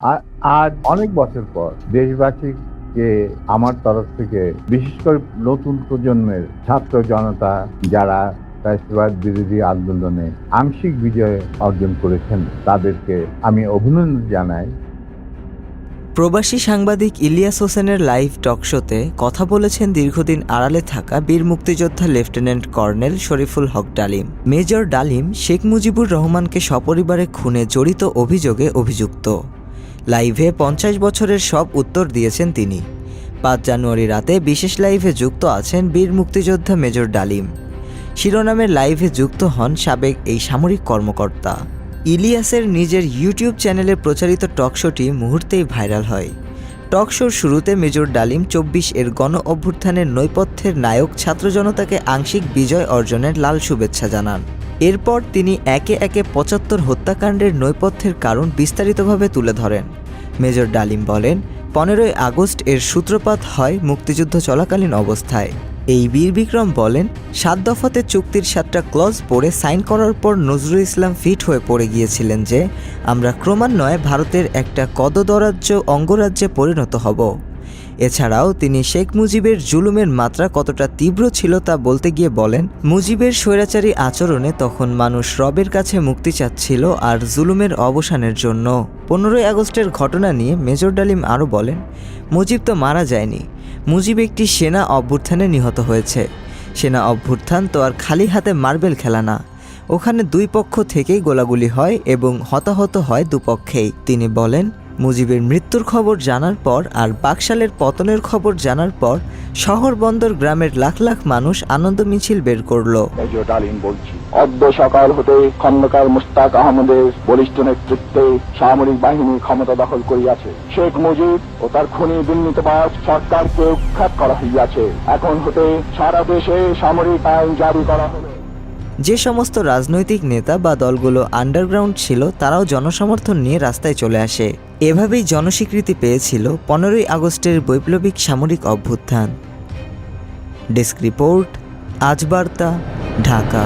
আ- আজ অনেক বছর পর দেশবাসীকে আমার তরফ থেকে, বিশেষ করে নতুন প্রজন্মের ছাত্র জনতা যারা ফ্যাসিবাদ বিরোধী আন্দোলনে আংশিক বিজয় অর্জন করেছেন, তাদেরকে আমি অভিনন্দন জানাই। প্রবাসী সাংবাদিক ইলিয়াস হোসেনের লাইভ টকশোতে কথা বলেছেন দীর্ঘদিন আড়ালে থাকা বীর মুক্তিযোদ্ধা লেফটেন্যান্ট কর্নেল শরীফুল হক ডালিম। মেজর ডালিম শেখ মুজিবুর রহমানকে সপরিবারে খুনে জড়িত অভিযোগে অভিযুক্ত। লাইভে পঞ্চাশ বছরের সব উত্তর দিয়েছেন তিনি। পাঁচ জানুয়ারি রাতে বিশেষ লাইভে যুক্ত আছেন বীর মুক্তিযোদ্ধা মেজর ডালিম। শিরোনামের লাইভে যুক্ত হন সাবেক এই সামরিক কর্মকর্তা। ইলিয়াসের নিজের ইউটিউব চ্যানেলে প্রচারিত টকশোটি মুহূর্তেই ভাইরাল হয়। টকশোর শুরুতে মেজর ডালিম চব্বিশ এর গণ অভ্যুত্থানের নৈপথ্যের নায়ক ছাত্র জনতাকে আংশিক বিজয় অর্জনের লাল শুভেচ্ছা জানান। এরপর তিনি একে একে পঁচাত্তর হত্যাকাণ্ডের নৈপথ্যের কারণ বিস্তারিতভাবে তুলে ধরেন। মেজর ডালিম বলেন, পনেরোই আগস্ট এর সূত্রপাত হয় মুক্তিযুদ্ধ চলাকালীন অবস্থায়। এই বীর বিক্রম বলেন, সাত দফাতে চুক্তির সাতটা ক্লজ পড়ে সাইন করার পর নজরুল ইসলাম ফিট হয়ে পড়ে গিয়েছিলেন যে, আমরা ক্রমান্বয়ে ভারতের একটা কদদরাজ্য অঙ্গরাজ্যে পরিণত হব। এছাড়াও তিনি শেখ মুজিবের জুলুমের মাত্রা কতটা তীব্র ছিল তা বলতে গিয়ে বলেন, মুজিবের স্বৈরাচারী আচরণে তখন মানুষ রবের কাছে মুক্তি চাচ্ছিল আর জুলুমের অবসানের জন্য। পনেরোই আগস্টের ঘটনা নিয়ে মেজর ডালিম আরও বলেন, মুজিব তো মারা যায়নি, মুজিব একটি সেনা অভ্যুত্থানে নিহত হয়েছে। সেনা অভ্যুত্থান তো আর খালি হাতে মার্বেল খেলা না, ওখানে দুই পক্ষ থেকেই গোলাগুলি হয় এবং হতাহত হয় দুপক্ষেই। তিনি বলেন মুজিবের মৃত্যুর খবর জানার পর আর বাকশালের পতনের খবর জানার পর শহর বন্দর গ্রামের লাখ লাখ মানুষ আনন্দ মিছিল বের করল। অদ্য সকাল হতে খন্দকার মুস্তাক আহমদের বলিষ্ঠ নেতৃত্বে সামরিক বাহিনী ক্ষমতা দখল করিয়াছে। শেখ মুজিব ও তার খুনি দুর্নীতিবাজ সরকারকে উৎখাত করা হইয়াছে। এখন হতে সারা দেশে সামরিক আইন জারি করা হলো। যে সমস্ত রাজনৈতিক নেতা বা দলগুলো আন্ডারগ্রাউন্ড ছিল, তারাও জনসমর্থন নিয়ে রাস্তায় চলে আসে। এভাবেই জনস্বীকৃতি পেয়েছিল পনেরোই আগস্টের বৈপ্লবিক সামরিক অভ্যুত্থান। ডেস্ক রিপোর্ট, আজ বার্তা, ঢাকা।